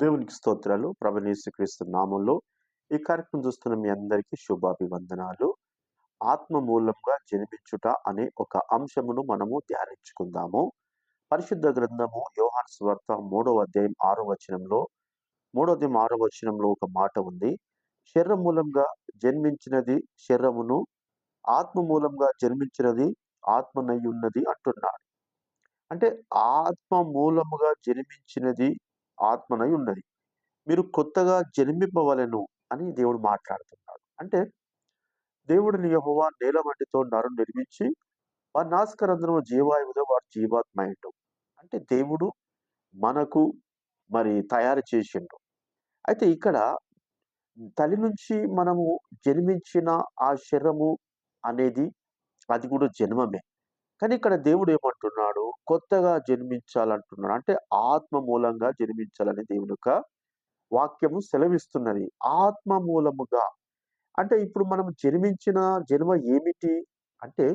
దేవునికి స్తోత్రాలు ప్రభనేశ్వక్రీస్తు నామంలో ఈ కార్యక్రమం చూస్తున్న మీ అందరికీ శుభాభివందనాలు. ఆత్మ మూలంగా జన్మించుట అనే ఒక అంశమును మనము ధ్యానించుకుందాము. పరిశుద్ధ గ్రంథము యోహాన్ స్వార్త మూడవ అధ్యాయం ఆరో వచనంలో మూడో అధ్యాయం ఆరో వచనంలో ఒక మాట ఉంది. శరీర మూలంగా జన్మించినది శరీరమును ఆత్మ మూలంగా జన్మించినది ఆత్మనై ఉన్నది అంటున్నాడు. అంటే ఆత్మ మూలముగా జన్మించినది ఆత్మనై ఉన్నది మీరు కొత్తగా జన్మింపవలను అని దేవుడు మాట్లాడుతున్నాడు. అంటే దేవుడిని యహోవా నేల వంటితో నరు నిర్మించి వారి నాస్కరంధ్రము జీవాయువుతో వాడు జీవాత్మైండు అంటే దేవుడు మనకు మరి తయారు చేసిండు. అయితే ఇక్కడ తల్లి నుంచి మనము జన్మించిన ఆ శరము అనేది అది కూడా జన్మమే. కానీ ఇక్కడ దేవుడు ఏమంటున్నాడు? కొత్తగా జన్మించాలంటున్నాడు. అంటే ఆత్మ మూలంగా జన్మించాలని దేవుని యొక్క వాక్యము సెలవిస్తున్నది. ఆత్మ మూలముగా. అంటే ఇప్పుడు మనం జన్మించిన జన్మ ఏమిటి? అంటే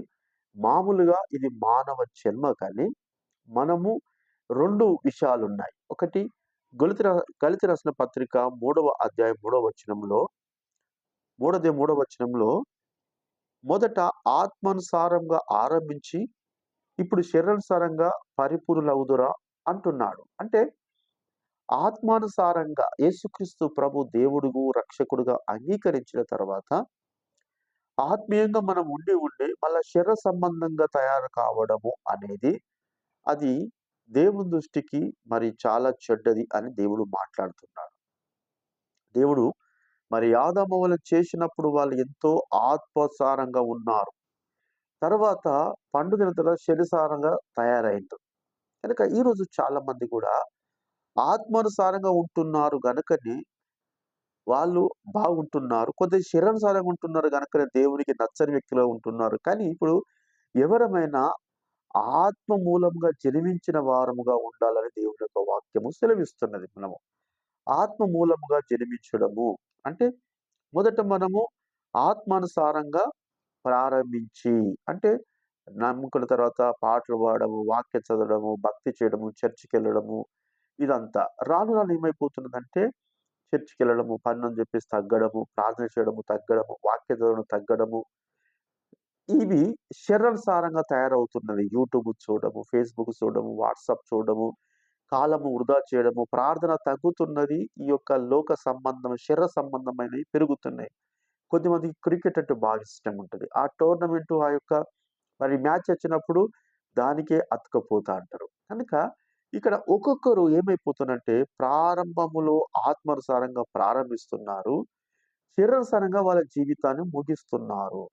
మామూలుగా ఇది మానవ జన్మ కానీ మనము రెండు విషయాలు ఉన్నాయి ఒకటి గొలితి గలితి రాసిన పత్రిక మూడవ అధ్యాయం మూడవ వచనంలో మూడవ మూడవ వచనంలో మొదట ఆత్మానుసారంగా ఆరంభించి ఇప్పుడు శరీరానుసారంగా పరిపూర్ణులవుదురా అంటున్నాడు. అంటే ఆత్మానుసారంగా యేసుక్రీస్తు ప్రభు దేవుడుగు రక్షకుడుగా అంగీకరించిన తర్వాత ఆత్మీయంగా మనం ఉండి ఉండి మళ్ళా శరీర సంబంధంగా తయారు కావడము అనేది అది దేవుని దృష్టికి మరి చాలా చెడ్డది అని దేవుడు మాట్లాడుతున్నాడు. దేవుడు మరి యాదమవలు చేసినప్పుడు వాళ్ళు ఎంతో ఆత్మసారంగా ఉన్నారు. తర్వాత పండుగ తర్వాత శరీరసారంగా తయారైంది. కనుక ఈరోజు చాలా మంది కూడా ఆత్మానుసారంగా ఉంటున్నారు గనుకని వాళ్ళు బాగుంటున్నారు. కొద్దిగా శరీరానుసారంగా ఉంటున్నారు కనుక దేవునికి నచ్చని వ్యక్తిలో ఉంటున్నారు. కానీ ఇప్పుడు ఎవరమైనా ఆత్మ మూలంగా జన్మించిన వారముగా ఉండాలని దేవుని యొక్క వాక్యము సెలవిస్తున్నది మనము. ఆత్మ మూలముగా జన్మించడము. అంటే మొదట మనము ఆత్మానుసారంగా ప్రారంభించి అంటే నమ్ముకున్న తర్వాత పాటలు పాడము వాక్య చదవడము భక్తి చేయడము చర్చికి వెళ్ళడము ఇదంతా. రాను రాను ఏమైపోతున్నదంటే చర్చికి వెళ్ళడము పన్ను అని చెప్పేసి తగ్గడము ప్రార్థన చేయడము తగ్గడము వాక్య చదవడం తగ్గడము. ఇవి శరీరానుసారంగా తయారవుతున్నది యూట్యూబ్ చూడడము ఫేస్బుక్ చూడడము వాట్సాప్ చూడడము కాలము వృధా చేయడము ప్రార్థన తగ్గుతున్నది ఈ యొక్క లోక సంబంధం శరీర సంబంధమైనవి పెరుగుతున్నాయి. కొద్దిమందికి క్రికెట్ అంటే బాగా ఇష్టం ఉంటుంది. ఆ టోర్నమెంట్ ఆ యొక్క మరి మ్యాచ్ వచ్చినప్పుడు దానికే అతకపోతా అంటారు. కనుక ఇక్కడ ఒక్కొక్కరు ఏమైపోతున్నంటే ప్రారంభములో ఆత్మానుసారంగా ప్రారంభిస్తున్నారు శరీరానుసారంగా వాళ్ళ జీవితాన్ని ముగిస్తున్నారు.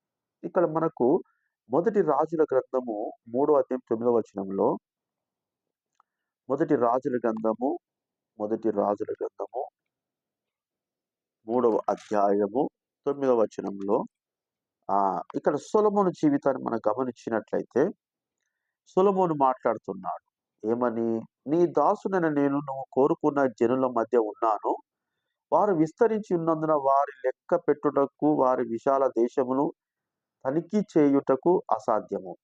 ఇక్కడ మనకు మొదటి రాజుల గ్రంథము మూడో అధ్యాయం తొమ్మిదవ వచనంలో మొదటి రాజుల గ్రంథము మొదటి రాజుల గ్రంథము మూడవ అధ్యాయము తొమ్మిదవ వచనంలో ఇక్కడ సులమోను జీవితాన్ని మనం గమనించినట్లయితే సులమోను మాట్లాడుతున్నాడు. ఏమని? నీ దాసునైన నేను నువ్వు కోరుకున్న జనుల మధ్య ఉన్నాను. వారు విస్తరించి ఉన్నందున వారి లెక్క పెట్టుటకు వారి విశాల దేశమును తనిఖీ చేయుటకు అసాధ్యము.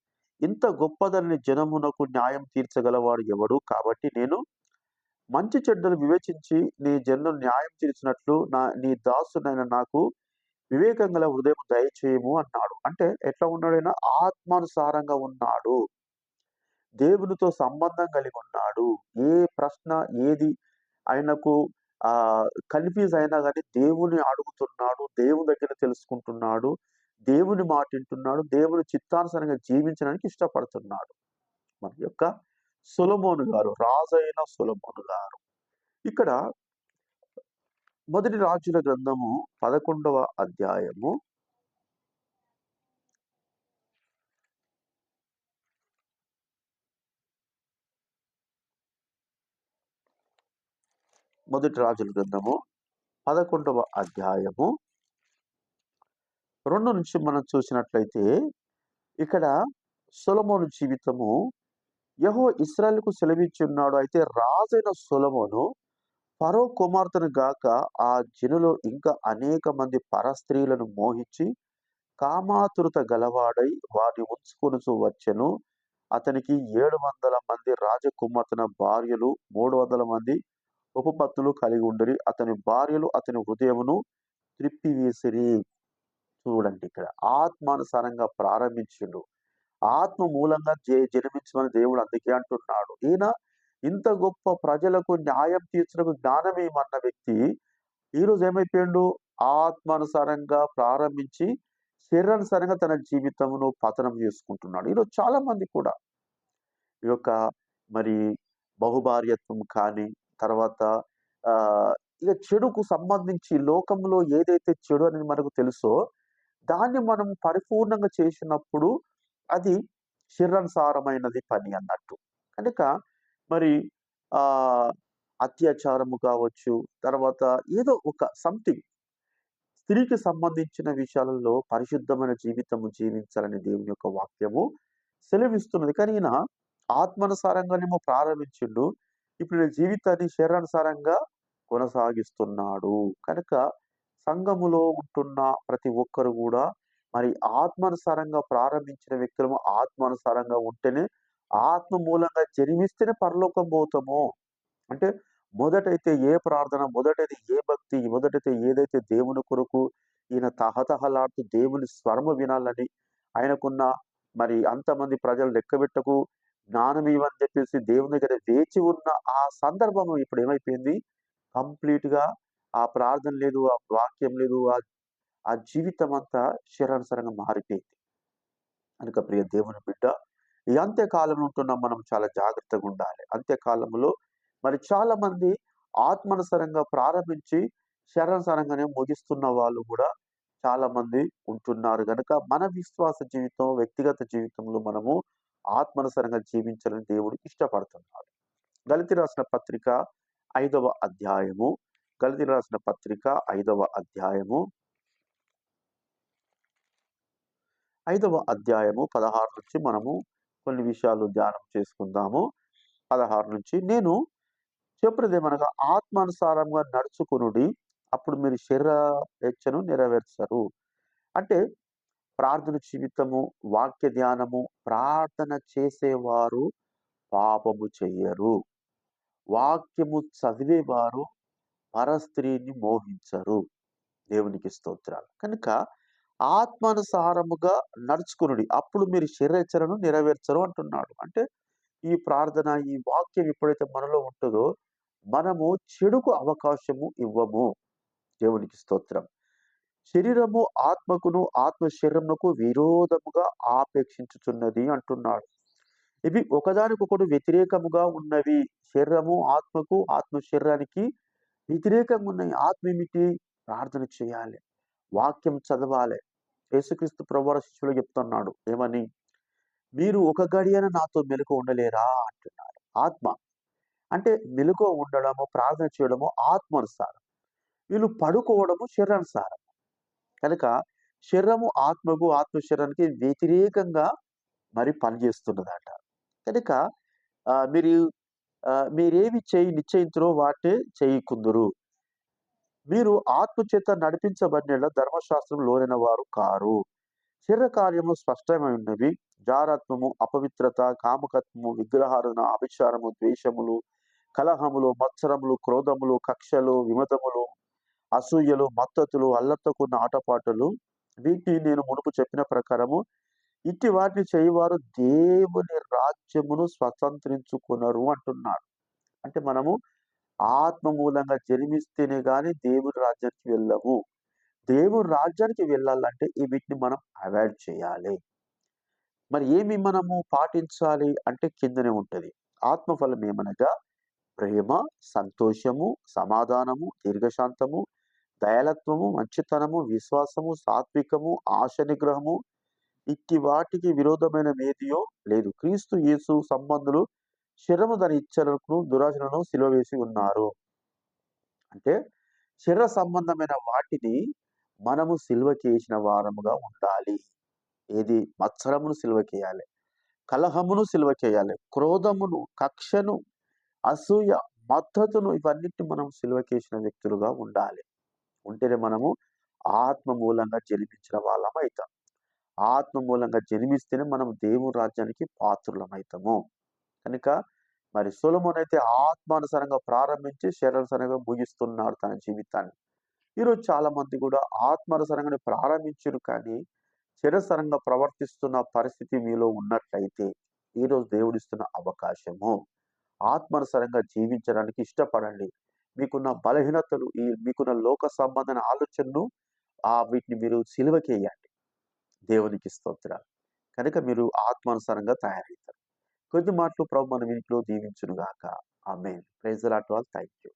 ఇంత గొప్పదని జనమునకు న్యాయం తీర్చగలవాడు ఎవడు? కాబట్టి నేను మంచి చెడ్డలు వివేచించి నీ జన్ను న్యాయం తీర్చినట్లు నా నీ దాసునైన నాకు వివేకం గల హృదయం దయచేయము అన్నాడు. అంటే ఎట్లా ఉన్నాడైనా ఆత్మానుసారంగా ఉన్నాడు. దేవునితో సంబంధం కలిగి ఉన్నాడు. ఏ ప్రశ్న ఏది ఆయనకు ఆ కన్ఫ్యూజ్ అయినా కానీ దేవుని అడుగుతున్నాడు దేవుని దగ్గర తెలుసుకుంటున్నాడు. దేవుని మాట వింటున్నాడు దేవుని చిత్తానుసారంగా జీవించడానికి ఇష్టపడుతున్నాడు. మన యొక్క సులమోను గారు రాజైన సులమోను గారు. ఇక్కడ మొదటి రాజుల గ్రంథము పదకొండవ అధ్యాయము మొదటి రాజుల గ్రంథము పదకొండవ అధ్యాయము రెండు నుంచి మనం చూసినట్లయితే ఇక్కడ సులమోను జీవితము యహో ఇస్రాయల్కు సెలవించి ఉన్నాడు అయితే రాజైన సులమోను పరో కుమార్తెను గాక ఆ జనులో ఇంకా అనేక మంది పరస్త్రీలను మోహించి కామాతురత గలవాడై వారిని ఉంచుకొని వచ్చెను. అతనికి ఏడు వందల మంది రాజకుమార్తెన భార్యలు మూడు వందల మంది ఉపపత్తులు కలిగి ఉండరి. అతని భార్యలు అతని హృదయమును త్రిప్పివేసిరి. చూడండి ఇక్కడ. ఆత్మానుసారంగా ప్రారంభించిండు. ఆత్మ మూలంగా జే జన్మించమని దేవుడు అందుకే అంటున్నాడు. ఈయన ఇంత గొప్ప ప్రజలకు న్యాయం తీర్చడం జ్ఞానం ఏమన్న వ్యక్తి ఈరోజు ఏమైపోయాడు? ఆత్మానుసారంగా ప్రారంభించి శరీరానుసారంగా తన జీవితమును పతనం చేసుకుంటున్నాడు. ఈరోజు చాలా మంది కూడా ఈ యొక్క మరి బహుభార్యత్వం కానీ తర్వాత ఆ ఇక చెడుకు సంబంధించి లోకంలో ఏదైతే చెడు అనేది మనకు తెలుసో దాన్ని మనం పరిపూర్ణంగా చేసినప్పుడు అది శరీరానుసారమైనది పని అన్నట్టు. కనుక మరి ఆ అత్యాచారము కావచ్చు తర్వాత ఏదో ఒక సంథింగ్. స్త్రీకి సంబంధించిన విషయాలలో పరిశుద్ధమైన జీవితము జీవించాలని దేవుని యొక్క వాక్యము సెలవిస్తున్నది. కానీ ఈయన ఆత్మానుసారంగానేమో ప్రారంభించిండు. ఇప్పుడు జీవితాన్ని శరీరానుసారంగా కొనసాగిస్తున్నాడు. కనుక సంఘములో ఉంటున్న ప్రతి ఒక్కరు కూడా మరి ఆత్మానుసారంగా ప్రారంభించిన వ్యక్తులము ఆత్మానుసారంగా ఉంటేనే ఆత్మ మూలంగా జన్మిస్తేనే పరలోకం పోతాము. అంటే మొదటైతే ఏ ప్రార్థన మొదటైతే ఏ భక్తి మొదటైతే ఏదైతే దేవుని కొరకు ఈయన తహతహలాడుతూ దేవుని స్వరము వినాలని ఆయనకున్న మరి అంతమంది ప్రజలు లెక్కబెట్టకు జ్ఞానం ఇవ్వని చెప్పేసి దేవుని దగ్గర వేచి ఉన్న ఆ సందర్భం ఇప్పుడు ఏమైపోయింది? కంప్లీట్గా ఆ ప్రార్థన లేదు ఆ వాక్యం లేదు ఆ ఆ జీవితం అంతా శరీరానుసారంగా మారిపోయింది. కనుక ప్రియ దేవుని బిడ్డ ఈ అంత్యకాలంలో ఉంటున్నాం మనం చాలా జాగ్రత్తగా ఉండాలి. అంత్యకాలంలో మరి చాలా మంది ఆత్మానుసారంగా ప్రారంభించి శరణసరంగానే ముగిస్తున్న వాళ్ళు కూడా చాలా మంది ఉంటున్నారు. కనుక మన విశ్వాస జీవితం వ్యక్తిగత జీవితంలో మనము ఆత్మానుసారంగా జీవించాలని దేవుడు ఇష్టపడుతున్నాడు. దళిత రాసిన పత్రిక ఐదవ అధ్యాయము కలిది రాసిన పత్రిక ఐదవ అధ్యాయము. ఐదవ అధ్యాయము పదహారు నుంచి మనము కొన్ని విషయాలు ధ్యానం చేసుకుందాము. పదహారు నుంచి నేను చెప్పినదేమనగా ఆత్మానుసారంగా నడుచుకునుడి అప్పుడు మీరు శరీర హెచ్చను నెరవేర్చరు. అంటే ప్రార్థన జీవితము వాక్య ధ్యానము ప్రార్థన చేసేవారు పాపము చెయ్యరు. వాక్యము చదివేవారు పరస్త్రీని మోహించరు దేవునికి స్తోత్రాలు. కనుక ఆత్మానుసారముగా నడుచుకునుడి. అప్పుడు మీరు శరీరచరను నెరవేర్చరు అంటున్నాడు. అంటే ఈ ప్రార్థన ఈ వాక్యం ఎప్పుడైతే మనలో ఉంటుందో మనము చెడుకు అవకాశము ఇవ్వము. దేవునికి స్తోత్రం. శరీరము ఆత్మకును ఆత్మ శరీరమునకు విరోధముగా ఆపేక్షించుచున్నది అంటున్నాడు. ఇవి ఒకదానికొకటి వ్యతిరేకముగా ఉన్నవి. శరీరము ఆత్మకు ఆత్మ శరీరానికి వ్యతిరేకంగా ఉన్నాయి ఆత్మ ఏమిటి ప్రార్థన చేయాలి. వాక్యం చదవాలి. యేసుక్రీస్తు ప్రభువార శిష్యులు చెప్తున్నాడు. ఏమని? మీరు ఒక గడియన నాతో మెలకు ఉండలేరా? అంటున్నారు. ఆత్మ. అంటే మెలకు ఉండడము ప్రార్థన చేయడము ఆత్మానుసారం. వీళ్ళు పడుకోవడము శరీరానుసారం. కనుక శరీరము ఆత్మకు ఆత్మ శరీరానికి వ్యతిరేకంగా మరి పనిచేస్తున్నదట. కనుక మీరు మీరేవి చేయి నిశ్చయించరో వాటే చేయికుందురు. మీరు ఆత్మ చేత నడిపించబడిన ధర్మశాస్త్రం లోనైన వారు కారు. శరీర కార్యము స్పష్టమై ఉన్నవి జారత్వము అపవిత్రత కామకత్వము విగ్రహారణ అభిచారము ద్వేషములు కలహములు మత్సరములు క్రోధములు కక్షలు విమతములు అసూయలు మత్తతులు అల్లత్తకున్న ఆటపాటలు. వీటిని నేను మునుపు చెప్పిన ప్రకారము ఇట్టి వాటిని చేయవారు దేవుని రాజ్యమును స్వతంత్రించుకున్నారు అంటున్నాడు. అంటే మనము ఆత్మ మూలంగా జన్మిస్తేనే కానీ దేవుని రాజ్యానికి వెళ్ళము. దేవుని రాజ్యానికి వెళ్ళాలంటే ఈ వీటిని మనం అవాయిడ్ చేయాలి. మరి ఏమి మనము పాటించాలి అంటే కిందనే ఉంటుంది. ఆత్మఫలం ఏమనగా ప్రేమ సంతోషము సమాధానము దీర్ఘశాంతము దయాలత్వము మంచితనము విశ్వాసము సాత్వికము ఆశ నిగ్రహము ఇట్టి వాటికి విరోధమైన ఏదియో లేదు. క్రీస్తు యేసు సంబంధులు శరము దాని ఇచ్చలకు దురాశలను సిలువ వేసి ఉన్నారు. అంటే శరీర సంబంధమైన వాటిని మనము సిల్వకేసిన వారముగా ఉండాలి. ఏది? మత్సరమును సిల్వకేయాలి కలహమును సిల్వకేయాలి క్రోధమును కక్షను అసూయ మద్దతును ఇవన్నిటిని మనం సిల్వకేసిన వ్యక్తులుగా ఉండాలి. ఉంటేనే మనము ఆత్మ మూలంగా జన్మించిన వాళ్ళం అవుతాం ఆత్మ మూలంగా జన్మిస్తేనే మనం దేవుని రాజ్యానికి పాత్రులమవుతాము కనుక మరి సొలొమోన్ అయితే ఆత్మానుసారంగా ప్రారంభించి శరీరానుసారంగా ముగిస్తున్నాడు తన జీవితాన్ని. ఈరోజు చాలా మంది కూడా ఆత్మానుసారంగానే ప్రారంభించరు కానీ, శరీరసరంగా ప్రవర్తిస్తున్న పరిస్థితి మీలో ఉన్నట్లయితే, ఈరోజు దేవుడిస్తున్న అవకాశము. ఆత్మానుసారంగా జీవించడానికి ఇష్టపడండి. మీకున్న బలహీనతలు, ఈ మీకున్న లోక సంబంధమైన ఆలోచనను ఆ వీటిని మీరు సిలువకేయండి. దేవునికి స్తోత్రాలు. కనుక మీరు ఆత్మానుసారంగా తయారవుతారు. కొద్ది మాటలు ప్రభు మన ఇంట్లో దీవించునుగాక గాక. ఆమేన్. ప్రైజ్ ద వాళ్ళు థ్యాంక్ యూ.